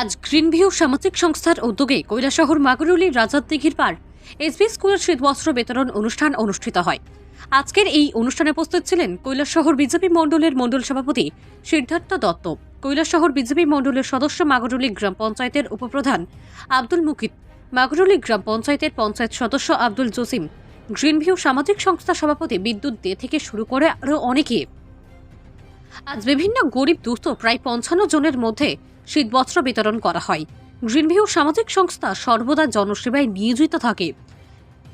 আজ গ্রিনভিউ সামাজিক সংস্থার উদ্যোগে কৈলাসহর মাগুরুলির রাজার দিঘির পার এসবি স্কুলের শীতবস্ত্র বিতরণ অনুষ্ঠান অনুষ্ঠিত হয়। আজকের এই অনুষ্ঠানে উপস্থিত ছিলেন কৈলাসহর বিজেপি মণ্ডলের মণ্ডল সভাপতি সিদ্ধার্থ দত্ত, কৈলাসহর বিজেপি মণ্ডলের সদস্য মাগুরুলি গ্রাম পঞ্চায়েতের উপপ্রধান আব্দুল মুকিত, মাগুরুলি গ্রাম পঞ্চায়েতের পঞ্চায়েত সদস্য আব্দুল জসিম, গ্রিনভিউ সামাজিক সংস্থা সভাপতি বিদ্যুৎ দে থেকে শুরু করে আরও অনেকে। আজ বিভিন্ন গরিব দুস্থ প্রায় পঞ্চান্ন জনের মধ্যে শীতবস্ত্র বিতরণ করা হয়। গ্রিনভিউ সামাজিক সংস্থা সর্বদা জনসেবায় নিয়োজিত থাকে।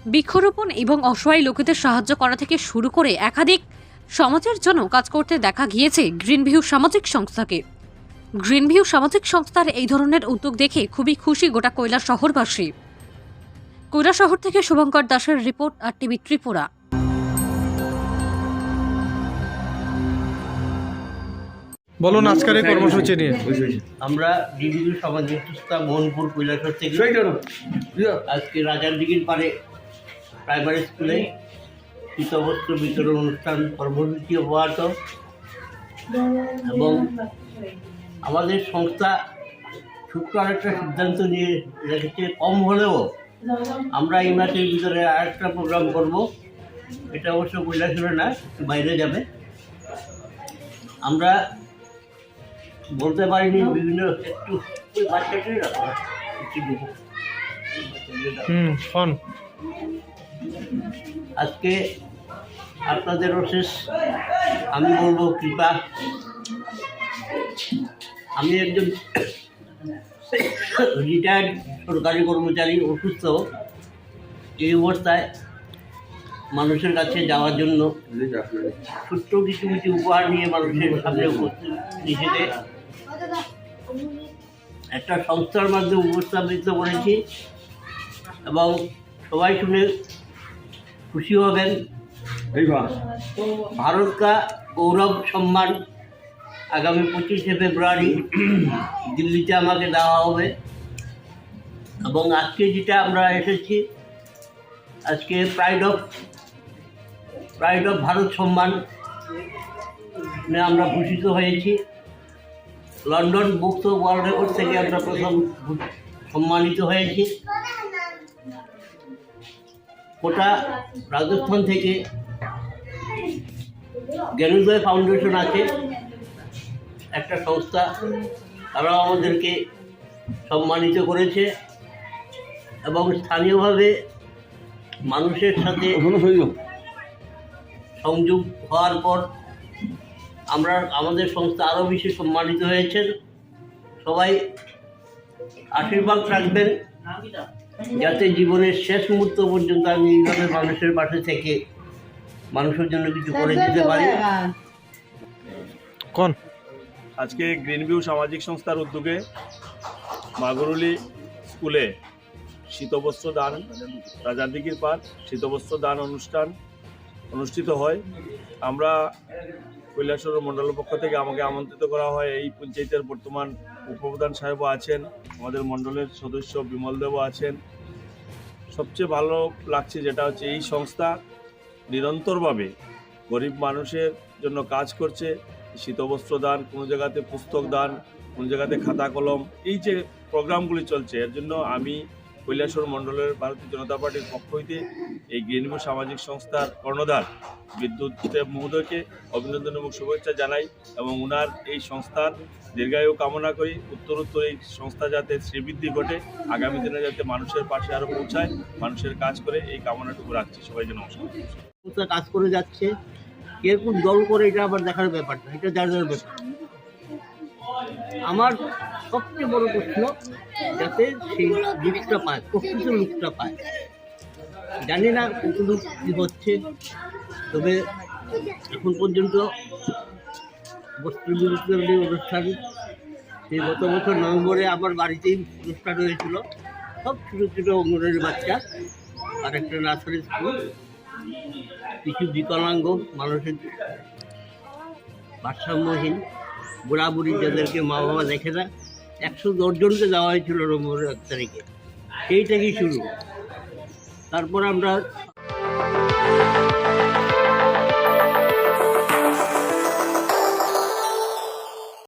বৃক্ষরোপণ এবং অসহায় লোকেদের সাহায্য করা থেকে শুরু করে একাধিক সমাজের জন্য কাজ করতে দেখা গিয়েছে গ্রিনভিউ সামাজিক সংস্থাকে। গ্রিনভিউ সামাজিক সংস্থার এই ধরনের উদ্যোগ দেখে খুবই খুশি গোটা কৈলা শহরবাসী কৈলা শহর থেকে শুভঙ্কর দাসের রিপোর্ট আর টিভি ত্রিপুরা। বলুন আজকের এই কর্মসূচি নিয়ে। আমরা ডিভিডি সামাজিক সংস্থা মোহনপুর কৈলাসর থেকে আজকে রাজার দিঘির পারে প্রাইমারি স্কুলে শীতবস্ত্র বিতরণ অনুষ্ঠান কর্মসূচি অব্যাহত। এবং আমাদের সংস্থা ছোট্ট আরেকটা সিদ্ধান্ত নিয়ে রেখেছে কম হলেও আমরা এই মাসের ভিতরে আরেকটা প্রোগ্রাম করব। এটা অবশ্য কৈলাসরে না বাইরে যাবে। আমরা বলতে পারিনি বিভিন্ন একটু বাচ্চাটাই রাখো হুম ফোন আজকে আপনাদের অশেষ আমি বলব কৃপা। আমি একজন রিটায়ার্ড সরকারি কর্মচারী অসুস্থ। এই অবস্থায় মানুষের কাছে যাওয়ার জন্য ছোট্ট কিছু কিছু উপহার নিয়ে মানুষের সামনে উপস্থিত নিজেকে একটা সংস্থার মাধ্যমে উপস্থাপিত করেছি এবং সবাই শুনে খুশি হবেন। ভারত কা গৌরব সম্মান আগামী পঁচিশে ফেব্রুয়ারি দিল্লিতে আমাকে দেওয়া হবে এবং আজকে যেটা আমরা এসেছি আজকে pride of pride of Bharat সম্মান নিয়ে আমরা ভূষিত হয়েছি। London books of world record থেকে আমরা প্রথম সম্মানিত হয়েছি। কোটা রাজস্থান থেকে জ্ঞানোদয় ফাউন্ডেশন আছে। একটা সংস্থা তারাও আমাদেরকে সম্মানিত করেছে এবং স্থানীয়ভাবে মানুষের সাথে সংযোগ হওয়ার পর আমরা আমাদের সংস্থা আরও বেশি সম্মানিত হয়েছেন। সবাই আশীর্বাদ রাখবেন যাতে জীবনের শেষ মুহূর্ত পর্যন্ত আমি এইভাবে মানুষের পাশে থেকে মানুষের জন্য কিছু করে দিতে পারি। কোন? আজকে গ্রিনভিউ সামাজিক সংস্থার উদ্যোগে মাগুরুলি স্কুলে শীতবস্ত্র দান রাজাদিঘির পার শীতবস্ত্র দান অনুষ্ঠান অনুষ্ঠিত হয়। আমরা কৈলাসর মণ্ডলের পক্ষ থেকে আমাকে আমন্ত্রিত করা হয়। এই পঞ্চায়েতের বর্তমান উপপ্রধান সাহেবও আছেন, আমাদের মণ্ডলের সদস্য বিমল দেবও আছেন। সবচেয়ে ভালো লাগছে যেটা হচ্ছে এই সংস্থা নিরন্তরভাবে গরিব মানুষের জন্য কাজ করছে। শীতবস্ত্র দান, কোনো জায়গাতে পুস্তক দান, কোনো জায়গাতে খাতা কলম, এই যে প্রোগ্রামগুলি চলছে, এর জন্য আমি কৈলাসর মণ্ডলের ভারতীয় জনতা পার্টির পক্ষ হইতে এই গ্রিনভিউ সামাজিক সংস্থার কর্ণধার বিদ্যুৎ দেব মহোদয়কে অভিনন্দন এবং শুভেচ্ছা জানাই এবং ওনার এই সংস্থার দীর্ঘায়ু কামনা করি। উত্তরোত্তর এই সংস্থা যাতে শ্রীবৃদ্ধি ঘটে, আগামী দিনে যাতে মানুষের পাশে আরও পৌঁছায়, মানুষের কাজ করে এই কামনাটুকু রাখছি। নমস্কার। সংস্থা কাজ করে যাচ্ছে। কোন দল করে এটা আবার দেখার ব্যাপার না এটা যার যার ব্যাপার? আমার সবচেয়ে বড় প্রশ্ন যাতে সেই লুকটা পায়, প্রকৃত লুকটা পায়। জানি না কতটুকু কী হচ্ছে, তবে এখন পর্যন্ত বস্ত্র অনুষ্ঠান, সেই গত বছর নভেম্বরে আমার বাড়িতেই অনুষ্ঠান হয়েছিল। সব ছোটো ছোটো অঙ্গনের বাচ্চা, আর একটা নার্সারি স্কুল, কিছু বিকলাঙ্গ মানুষের ভারসাম্যহীন বুড়া বুড়ি যাদেরকে মা বাবা দেখে না একশো দশজনকে দেওয়া হয়েছিল নভেম্বরের এক তারিখে। সেই থেকেই শুরু? তারপর আমরা